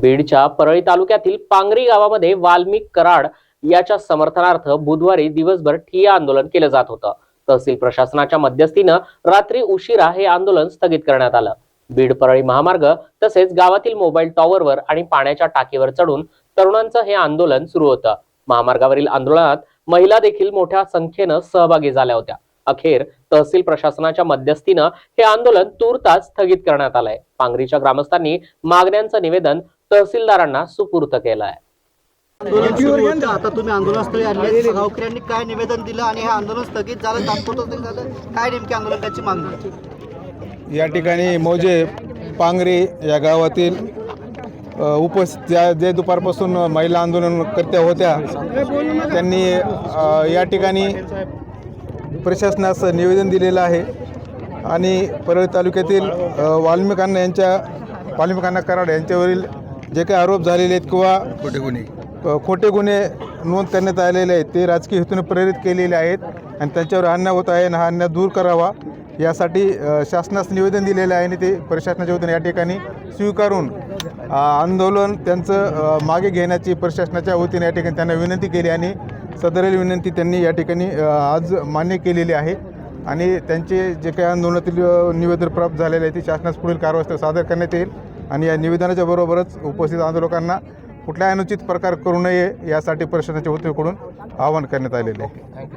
बीडच्या परळी तालुक्यातील पांगरी गावामध्ये वाल्मिक कराड याच्या समर्थनार्थ बुधवारी दिवसभर ठिय्या आंदोलन केलं जात होतं. तहसील प्रशासनाच्या मध्यस्थीनं रात्री उशिरा हे आंदोलन स्थगित करण्यात आलं. बीड परळी महामार्ग तसेच गावातील मोबाईल टॉवरवर आणि पाण्याच्या टाकीवर चढून तरुणांचं हे आंदोलन सुरू होतं. महामार्गावरील आंदोलनात महिला देखील मोठ्या संख्येनं सहभागी झाल्या होत्या. अखेर तहसील प्रशासनाच्या मध्यस्थीनं हे आंदोलन तूर्तास स्थगित करण्यात आलंय. पांगरीच्या ग्रामस्थांनी मागण्यांचं निवेदन तहसीलदारांना सुपूर्त केलं आहे आंदोलन सुरू होतं. आता तुम्ही आंदोलनस्थळी आले गावकऱ्यांनी काय निवेदन दिलं आणि हे आंदोलन स्थगित झालं तात्पुरतं तरी झालं. काय नेमकी आंदोलकाची मागणी? या ठिकाणी मौजे पांगरे या गावातील अ, उपस्थित ज्या जे दुपारपासून महिला आंदोलनकर्त्या होत्या त्यांनी या ठिकाणी प्रशासनास निवेदन दिलेलं आहे. आणि परळी तालुक्यातील अ, वाल्मिक अण्णा यांच्या वाल्मिक अण्णा कराड यांच्यावरील जे काही आरोप झालेले आहेत किंवा खोटे गुन्हे. खोटे गुन्हे नोंद करण्यात आलेले आहेत ते राजकीय हेतूने प्रेरित केलेले आहेत आणि त्यांच्यावर अन्याय होत आहे आणि हा अन्याय दूर करावा यासाठी शासनास निवेदन दिलेलं आहे आणि ते प्रशासनाच्या वतीने या ठिकाणी स्वीकारून आंदोलन त्यांचं मागे घेण्याची प्रशासनाच्या वतीने या ठिकाणी त्यांना विनंती केली आणि सदरील विनंती त्यांनी या ठिकाणी आज मान्य केलेली आहे. आणि त्यांचे जे काही आंदोलनातील निवेदन प्राप्त झालेले आहे ते शासनास पुढील कारवाई सादर करण्यात येईल. आणि या निवेदनाच्या बरोबरच उपस्थित आंदोलकांना कुठल्याही अनुचित प्रकार करू नये यासाठी प्रशासनाच्या वतीकडून आवाहन करण्यात आलेले आहे.